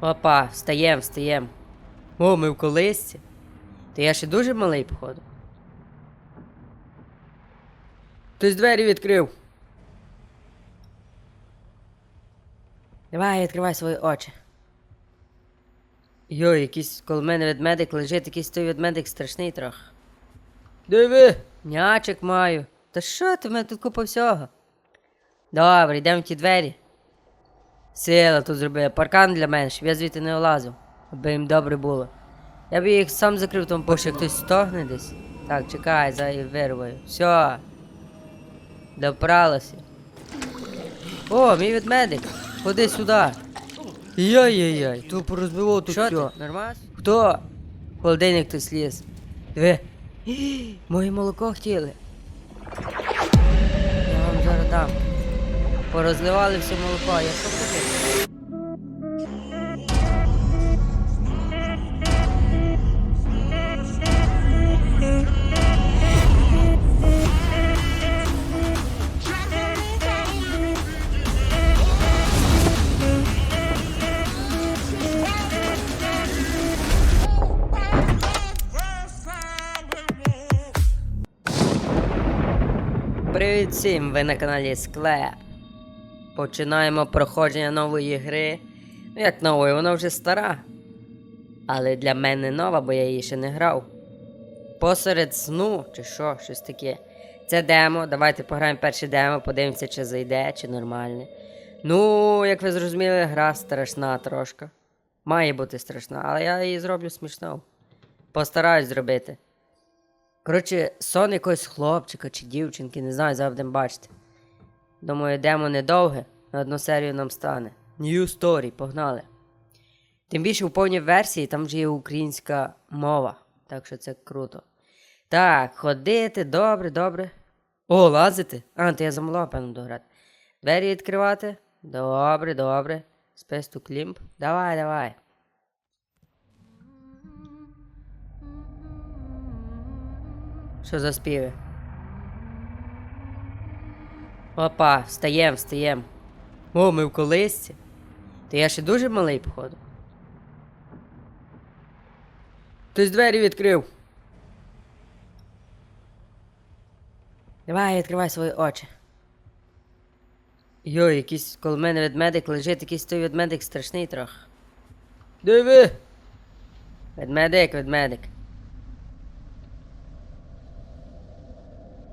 Опа, встаєм, встаєм. О, ми в колисці. Та я ще дуже малий, походу. Хтось двері відкрив. Давай, відкривай свої очі. Йой, якийсь коло мене ведмедик лежить, якийсь той ведмедик страшний трохи. Диви! Нячик маю. Та що ти в мене тут купа всього? Добре, йдемо в ті двері. Сила тут зробила. Паркан для мене, щоб я звідти не влазив. Аби їм добре було. Я б їх сам закрив, тому ще хтось стогне десь. Так, чекай, за вирваю. Все. Допралося. О, мій ведмедик. Ходи сюди. Яй-яй-яй, тут порозбивав тут Що все. Нормально? Хто? Холодильник хтось ліз. Диви. Моє молоко хотіли. Я вам зараз дам. Порозливали все молоко, я що хотів? Привіт всім! Ви на каналі Склеп. Починаємо проходження нової гри. Ну як нової, вона вже стара. Але для мене нова, бо я її ще не грав. Посеред сну, чи що, щось таке. Це демо. Давайте пограємо перше демо, подивимося, чи зайде, чи нормальне. Ну, як ви зрозуміли, гра страшна трошки. Має бути страшна, але я її зроблю смішно. Постараюсь зробити. Коротше, сон якогось хлопчика чи дівчинки, не знаю, зараз будемо бачити. Думаю, демо недовге, на одну серію нам стане. New Story, погнали. Тим більше у повній версії там вже є українська мова, так що це круто. Так, ходити, добре, добре. О, лазити. А, то я замало, певно, дограти. Двері відкривати. Добре, добре. Спес ту клімп. Давай, давай. Що за співи? Опа, встаєм, встаєм. О, ми в колисці. Та я ще дуже малий, походу. Хтось двері відкрив. Давай, відкривай свої очі. Йой, якийсь коло мене ведмедик лежить, якийсь той ведмедик страшний трохи. Диви! Ведмедик, ведмедик.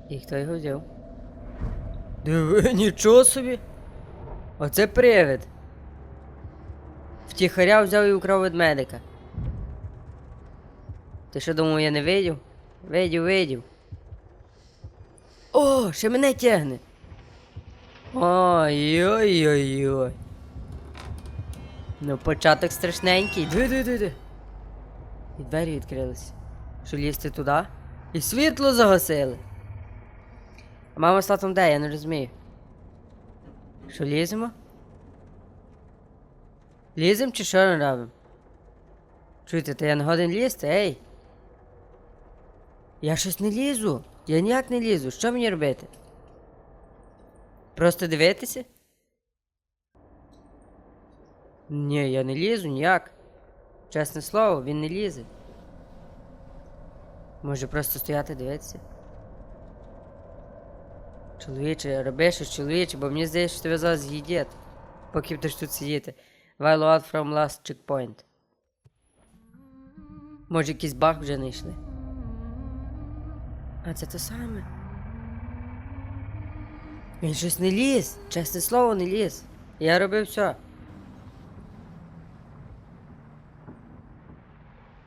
І хто його взяв? Диви, нічого собі. Оце привид. Втіхаря взяв і украв ведмедика. Ти що думав, я не видів? Видів, видів. О, ще мене тягне. Ой-ой-ой-ой. Ну, початок страшненький. Диви, диви, диви. І двері відкрилися. Що лізти туди? І світло загасили. А мама з татом де, я не розумію. Що ліземо? Лізем чи що не робимо? Чуєте, то я не годен лізти, ей. Я щось не лізу. Я ніяк не лізу. Що мені робити? Просто дивитися? Ні, я не лізу ніяк. Чесне слово, він не лізе. Може просто стояти дивитися? Чоловіче, роби щось чоловіче, бо мені здається, що тебе зараз з'їдять, поки будеш тут сидіти. While out from last checkpoint. Може якийсь баг вже знайшли. А це те саме. Він щось не ліз. Чесне слово, не ліз. Я робив все.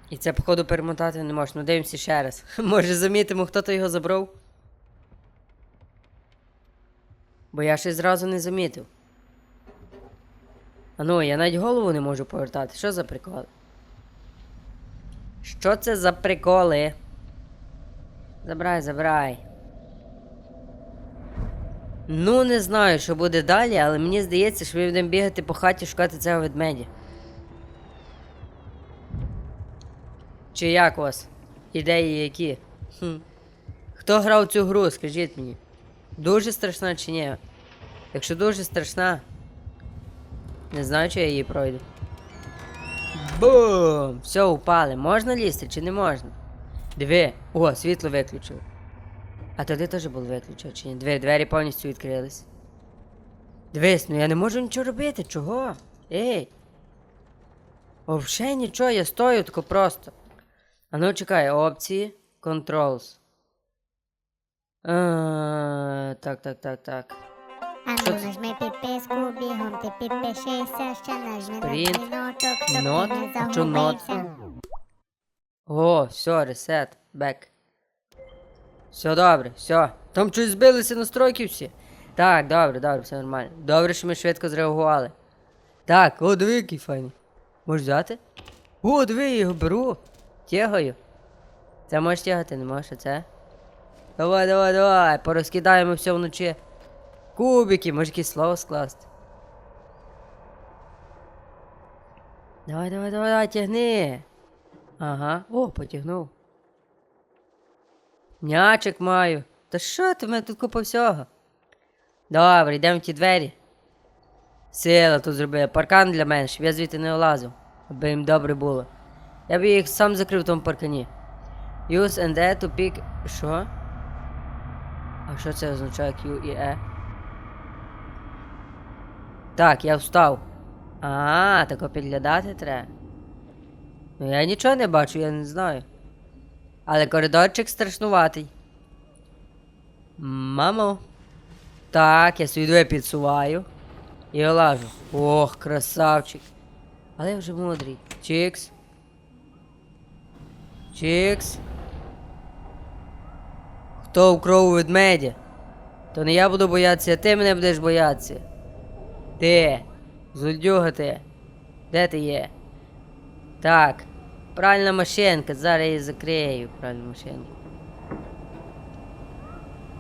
І це, походу, перемотати не можна. Ну дивимося ще раз. Може замітимо, хто то його забрав. Бо я ще зразу не замітив. А ну, я навіть голову не можу повертати. Що за приколи? Що це за приколи? Забирай, забирай. Ну, не знаю, що буде далі, але мені здається, що ми будемо бігати по хаті шукати цього ведмедя. Чи як у вас? Ідеї які? Хм. Хто грав цю гру, скажіть мені? Дуже страшна чи ні? Якщо дуже страшна, не знаю, чи я її пройду. Бум! Все, упали. Можна лізти чи не можна? Диви. О, світло виключили. А туди теж було виключено, чи ні? Диви, двері повністю відкрились. Дивись, ну я не можу нічого робити. Чого? Ей. Вообще нічого, я стою тако просто. А ну чекай, опції. Controls. А, так, так, так, так. А ну нажми підписку, бігом ти підпишися, ще нажми на дзвіночок, щоб ти не загубився. О, все, ресет, бек. Все добре, все. Там щось збилися настройки всі. Так, добре, добре, все нормально. Добре, що ми швидко зреагували. Так, о, диви, який файний. Можеш взяти? О, диви, я його беру. Тягаю. Це можеш тягати, не можеш, а це? Давай, давай, давай, порозкидаємо все вночі. Кубики, може якесь слово скласти. Давай, давай, давай, давай, тягни. Ага, о, потягнув. М'ячик маю. Та що ти в мене тут купа всього? Добре, йдемо в ті двері. Сила тут зробили. Паркан для мене, щоб я звідти не влазив. Аби їм добре було. Я б їх сам закрив в тому паркані. Use and E to pick. Що? А що це означає Q і E? Так, я встав. А, тако підглядати треба. Ну я нічого не бачу, я не знаю. Але коридорчик страшнуватий. Мамо. Так, я свої двоє підсуваю. І олажу. Ох, красавчик. Але я вже мудрий. Чікс. Чікс. Хто вкров у ведмедя? То не я буду боятися, а ти мене будеш боятися. Ти. Зульдюга ти. Де ти є? Так. Пральна машинка, зараз я її закрию, пральну машинку.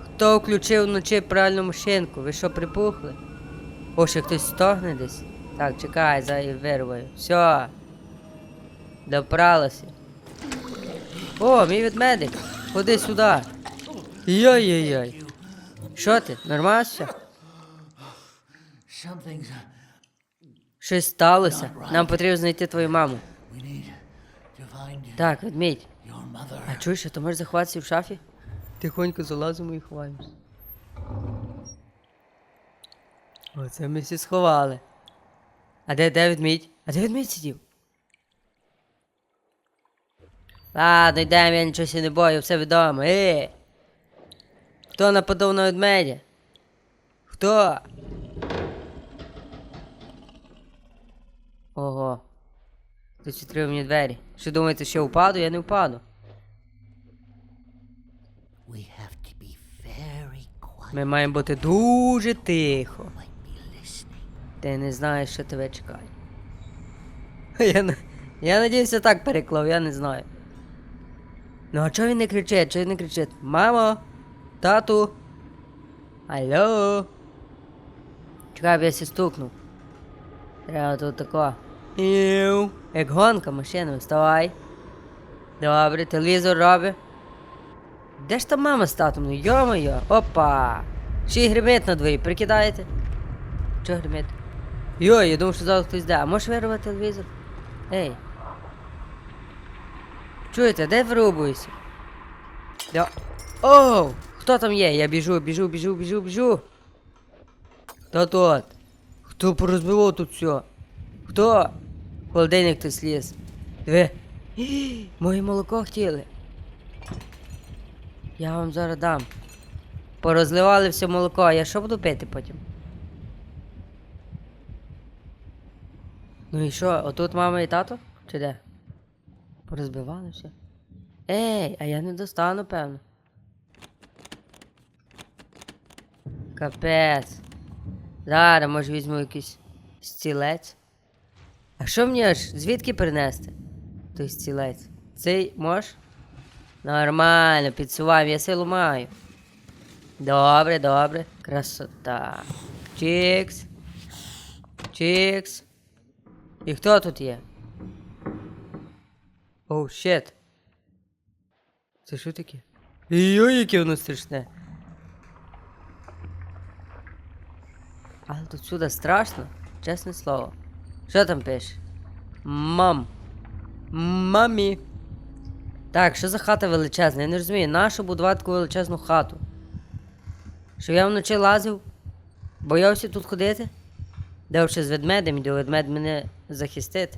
Хто включив вночі пральну машинку? Ви що припухли? О, ще хтось стогне десь. Так, чекай, зараз я вирваю. Все. Допралося. О, мій ведмедик. Ходи сюди. Йой-йой-йой. Що ти? Нормально все? Щось сталося. Нам потрібно знайти твою маму. Так, ведмідь. А чуєш, а то можеш заховатися в шафі? Тихонько залазимо і ховаємось. Оце ми всі сховали. А де, де ведмідь? А де ведмідь сидів? Ладно, йдемо, я нічого не бою, все відомо. Е! Хто нападав на ведмедя? Хто? Ого. Хтось відкрив мені двері. Що думаєте, що впаду? Я не впаду. Ми маємо бути дуже тихо. Ти не знаєш, що тебе чекає. Я, я надіюся так переклав, я не знаю. Ну а чого він не кричить? Чого він не кричить? Мамо! Тату! Алло! Чекай, я сі стукнув. Треба тут тако. Іу. Як гонка машина, вставай. Добре, телевізор робить. Де ж та мама з татом? Ну йо-моє, опа! Ще й гримить на двоє, прикидаєте? Чого гримить? Йой, я думав, що зараз хтось йде. А можеш вирвати телевізор? Ей. Чуєте, де вирубуєшся? Да. Оу! Хто там є? Я біжу, біжу, біжу, біжу, біжу. Хто тут? Хто порозбивав тут все? Хто? Холодильник хтось ліз. Диви. Моє молоко хотіли. Я вам зараз дам. Порозливали все молоко, а я що буду пити потім? Ну і що, отут мама і тато? Чи де? Порозбивали все? Ей, а я не достану, певно. Капець. Зараз, може, візьму якийсь стілець. А що мені аж звідки принести? Той стілець. Цей можеш? Нормально, підсуваємо, я силу маю. Добре, добре. Красота. Чікс. Чікс. І хто тут є? Оу, щет. Це що таке? Йой, яке воно страшне. Але тут сюди страшно, чесне слово. Що там пише? Мам. Мамі. Так, що за хата величезна? Я не розумію, нащо будувати таку величезну хату? Що я вночі лазив? Боявся тут ходити? Де з ведмедем йду, ведмедь мене захистить.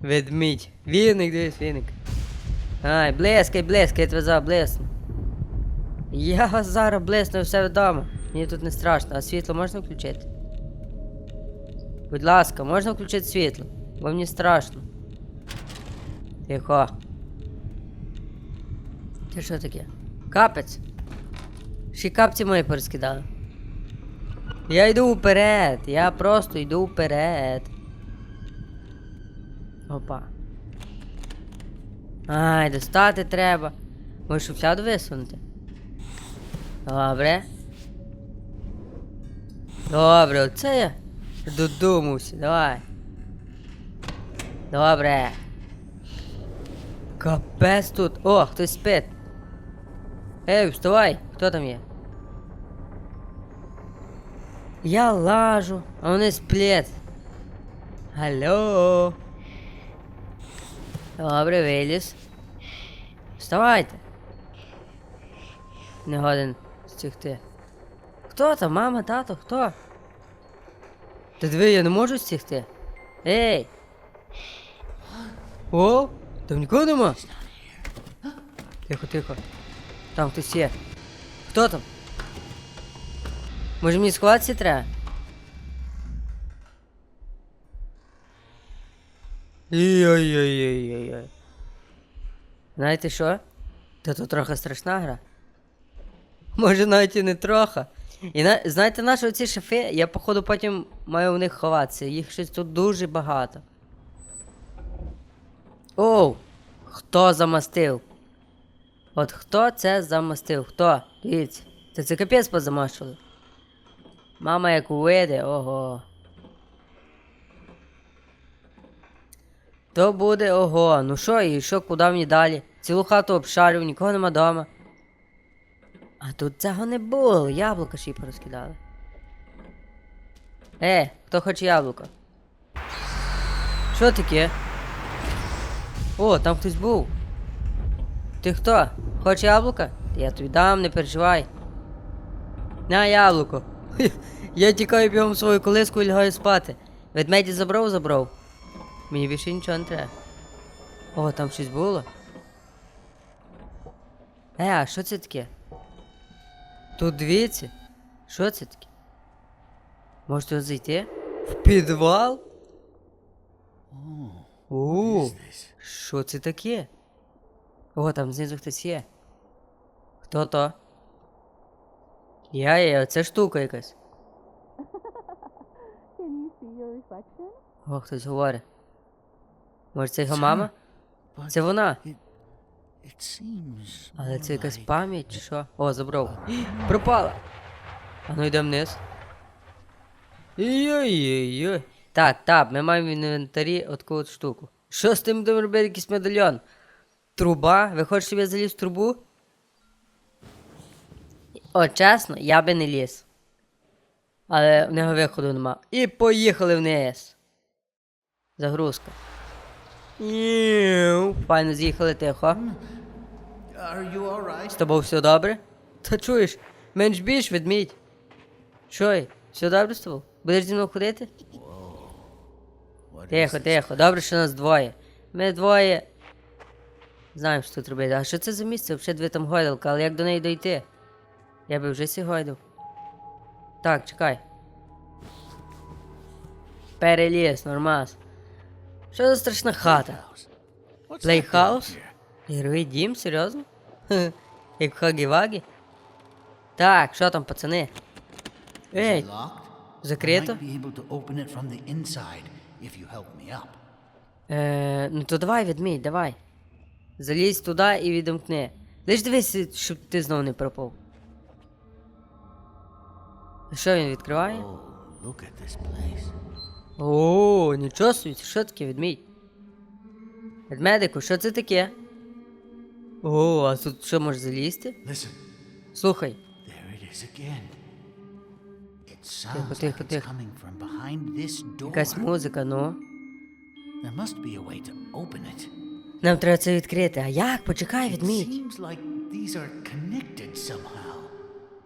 Ведмідь. Віник, дивись, віник. Ай, блискай, блискай, я тебе зараз блисну. Я вас зараз блисну і все вдома. Мені тут не страшно, а світло можна включити? Будь ласка, можна включити світло, бо мені страшно. Тихо. Ти що таке? Капець. Ще капці мої порозкидали. Я йду вперед, я просто йду вперед. Опа. Ай, достати треба. Може шуфляду висунути? Добре. Добре, оце я додумався, давай. Добре. Капець тут. О, хтось спить. Ей, вставай, хто там є? Я лажу, а вони сплять. Алло. Добре, виліз. Вставайте. Не годен стігти. Хто там, мама, тато, хто? Та диви, я не можу стігти. Ей! О, там нікого нема. Тихо, тихо. Там хтось є. Хто там? Може мені сховатися треба? Ой-ой-ой-ой-ой. Знаєте що? Та то трохи страшна гра. Може навіть і не трохи. І на... знаєте, наші оці шефи, я походу потім маю в них ховатися. Їх щось тут дуже багато. Оу! Хто замастив? От хто це замастив? Хто? Дивіться. Це це капець позамащили. Мама як увиде, ого. То буде ого. Ну що, і що, куди мені далі? Цілу хату обшарив, нікого нема дома. А тут цього не було, яблука ще й порозкидали. Е, хто хоче яблуко? Що таке? О, там хтось був. Ти хто? Хочеш яблука? Я тобі дам, не переживай. На яблуко. Я тікаю бігом свою колиску і лягаю спати. Ведмеді забрав, забрав. Мені більше нічого не треба. О, там щось було. Е, а що це таке? Тут дивіться. Що це таке? Може тут зайти? В підвал? О, що це таке? О, там знизу хтось є. Хто то? Я є, оце штука якась. О, хтось говорить. Може це його мама? Це вона. Але це якась пам'ять чи що? О, забрав. Пропала. А ну йдемо вниз. Йой-йой-йой. Так, так, ми маємо в інвентарі отаку от штуку. Що з тим будемо робити якийсь медальйон? Труба? Ви хочете, щоб я заліз в трубу? О, чесно, я би не ліз. Але в нього виходу нема. І поїхали вниз. Загрузка. Іу, Файно з'їхали тихо. Are you all? З тобою все добре? Та чуєш, менш більш ведмідь. Що, й, все добре з тобою? Будеш зі мною ходити? Тихо, тихо, добре, що нас двоє. Ми двоє. Знаємо, що тут робити. А що це за місце? Взагалі дві там гойдалка, але як до неї дойти? Я би вже сі гойдав. Так, чекай. Переліз, нормас. Що за страшна хата? Плейхаус? Ігровий дім, серйозно? Як Хагі-Вагі? Так, що там, пацани? Ей, закрито? Е, ну то давай, ведмідь, давай. Залізь туди і відімкни. Лиш дивись, щоб ти знову не пропав. Що він відкриває? Oh. О, нічого собі, що таке, ведмідь? Ведмедику, що це таке? О, а тут що може залізти? Слухай. Тихо, тихо, тихо. Якась музика, ну. Нам треба це відкрити. А як? Почекай, somehow.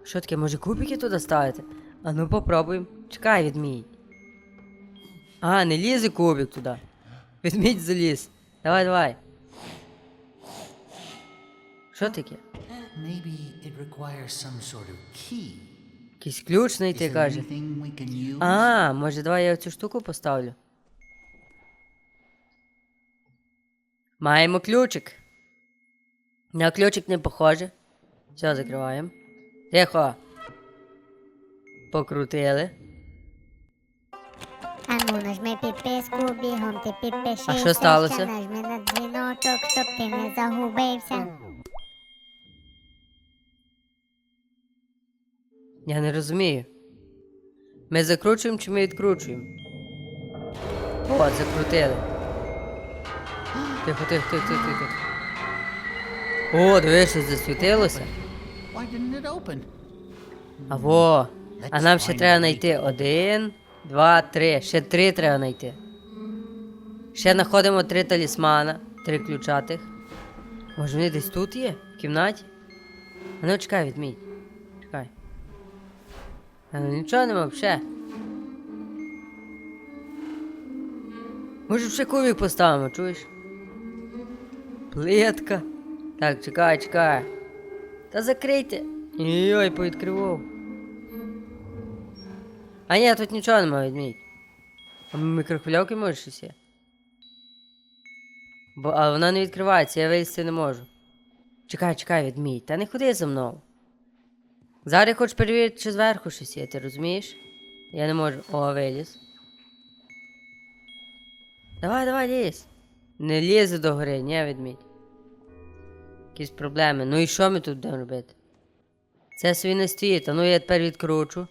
Що таке, може кубики туди ставити? А ну попробуємо. Чекай, відмідь. А, не лізе кубик туди. Відмідь заліз. Давай, давай. Що таке? Якийсь ключ знайти, каже. А, може давай я цю штуку поставлю. Маємо ключик. На ключик не похоже. Все, закриваємо. Тихо. Покрутили. А ну нажми підписку, бігом ти підпишися. А що сталося? ще Нажми на дзвіночок, щоб ти не загубився. Я не розумію. Ми закручуємо чи ми відкручуємо? О, закрутили. Тихо, тихо, тихо, тихо, тихо. О, дивись, що засвітилося. Open? А во. А нам ще треба знайти один, два, три. Ще три треба знайти. Ще знаходимо три талісмана, три ключатих. Може вони десь тут є? В кімнаті? А ну чекай, відмій. Чекай. А ну нічого нема взагалі. Може ще кубик поставимо, чуєш? Плитка. Так, чекай, чекай. Та закрийте. Ой, повідкривав. А ні, тут нічого немає, відміть. А мікрохвильовки може щось є? Бо, а вона не відкривається, я вилізти не можу. Чекай, чекай, відміть, та не ходи за мною. Зараз я хочу перевірити, чи зверху щось є, ти розумієш? Я не можу. О, виліз. Давай, давай, лізь. Не лізе до гори, ні, відміть. Якісь проблеми. Ну і що ми тут будемо робити? Це собі не стоїть, а ну я тепер відкручу.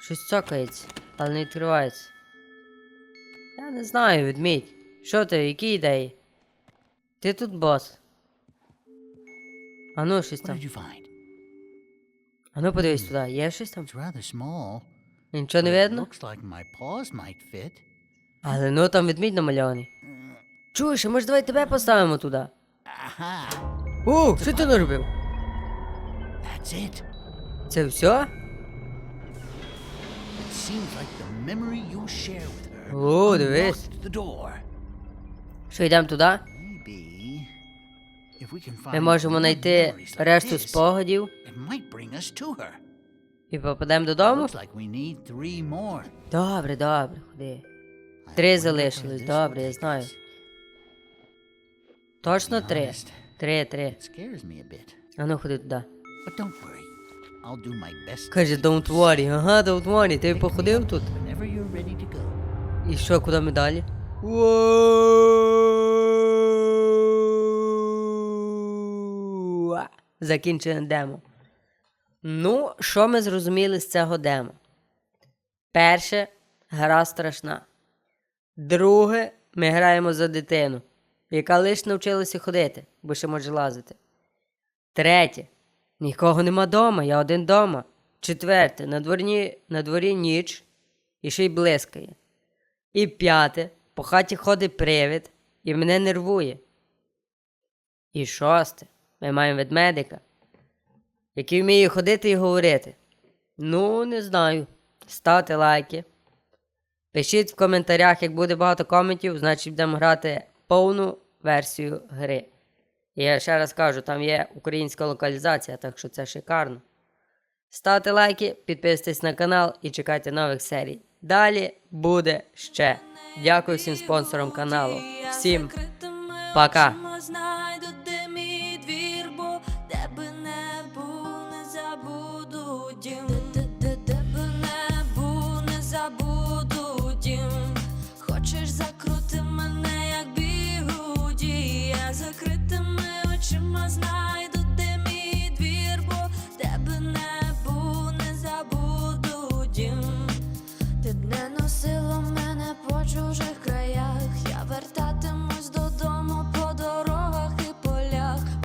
Щось цокається, але не відкривається. Я не знаю, відмідь. Що ти, які ідеї? Ти тут бос. А ну щось там. А ну подивись туди, є щось там? Нічого не видно? Але ну там відмідь намальований. Чуєш, а може давай тебе поставимо туди? О, що ти наробив? Це все? О, дивись. Що йдемо туди? Ми можемо знайти решту спогадів і попадемо додому. Добре, добре, ходи. Три залишилось, this добре, я знаю. Точно три? Три, три. А ну ходи туди. Каже, don't worry, ага, don't worry, ти походив тут? І що, куди ми далі? Уа! Закінчене демо. Ну, що ми зрозуміли з цього демо? Перше, гра страшна. Друге, ми граємо за дитину, яка лише навчилася ходити, бо ще може лазити. Третє. Нікого нема дома, я один дома. Четверте, на дворі, на дворі ніч і ще й блискає. І п'яте, по хаті ходить привид і мене нервує. І шосте, ми маємо ведмедика, який вміє ходити і говорити. Ну, не знаю. Ставте лайки. Пишіть в коментарях, як буде багато коментів, значить будемо грати повну версію гри. І я ще раз кажу, там є українська локалізація, так що це шикарно. Ставте лайки, підписуйтесь на канал і чекайте нових серій. Далі буде ще. Дякую всім спонсорам каналу. Всім пока. мама знає.